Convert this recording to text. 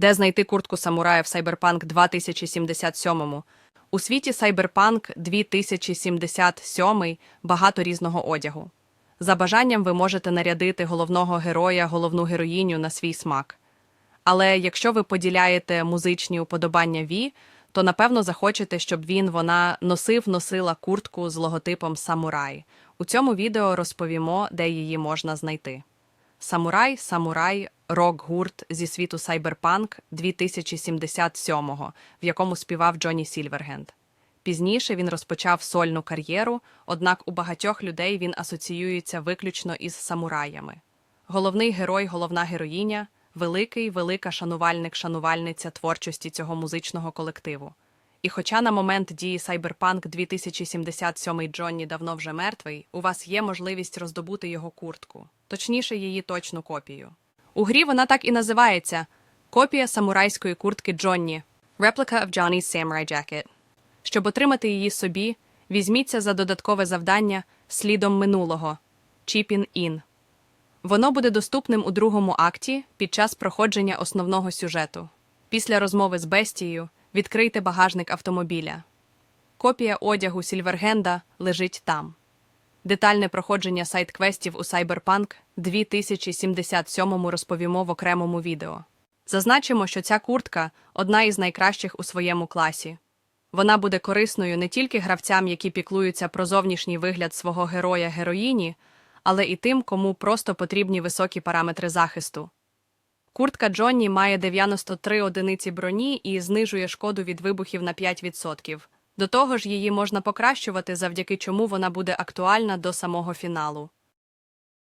Де знайти куртку самурая в Cyberpunk 2077? У світі Cyberpunk 2077 багато різного одягу. За бажанням ви можете нарядити головного героя, головну героїню на свій смак. Але якщо ви поділяєте музичні уподобання Ві, то напевно захочете, щоб він вона носив носила куртку з логотипом Самурай. У цьому відео розповімо, де її можна знайти. Самурай, самурай, рок-гурт зі світу Cyberpunk 2077-го, в якому співав Джонні Сільвергенд. Пізніше він розпочав сольну кар'єру, однак у багатьох людей він асоціюється виключно із самураями. Головний герой, головна героїня великий, велика шанувальник-шанувальниця творчості цього музичного колективу. І хоча на момент дії Cyberpunk 2077 Джонні давно вже мертвий, у вас є можливість роздобути його куртку, точніше, її точну копію. У грі вона так і називається копія самурайської куртки Джонні Replica of Johnny's Samurai Jacket. Щоб отримати її собі, візьміться за додаткове завдання слідом минулого Chipin In. Воно буде доступним у другому акті під час проходження основного сюжету. Після розмови з Бестією відкрийте багажник автомобіля. Копія одягу Сільвергенда лежить там. Детальне проходження сайт-квестів у Cyberpunk 2077 розповімо в окремому відео. Зазначимо, що ця куртка одна із найкращих у своєму класі. Вона буде корисною не тільки гравцям, які піклуються про зовнішній вигляд свого героя-героїні, але і тим, кому просто потрібні високі параметри захисту. Куртка Джонні має 93 одиниці броні і знижує шкоду від вибухів на 5%. До того ж, її можна покращувати, завдяки чому вона буде актуальна до самого фіналу.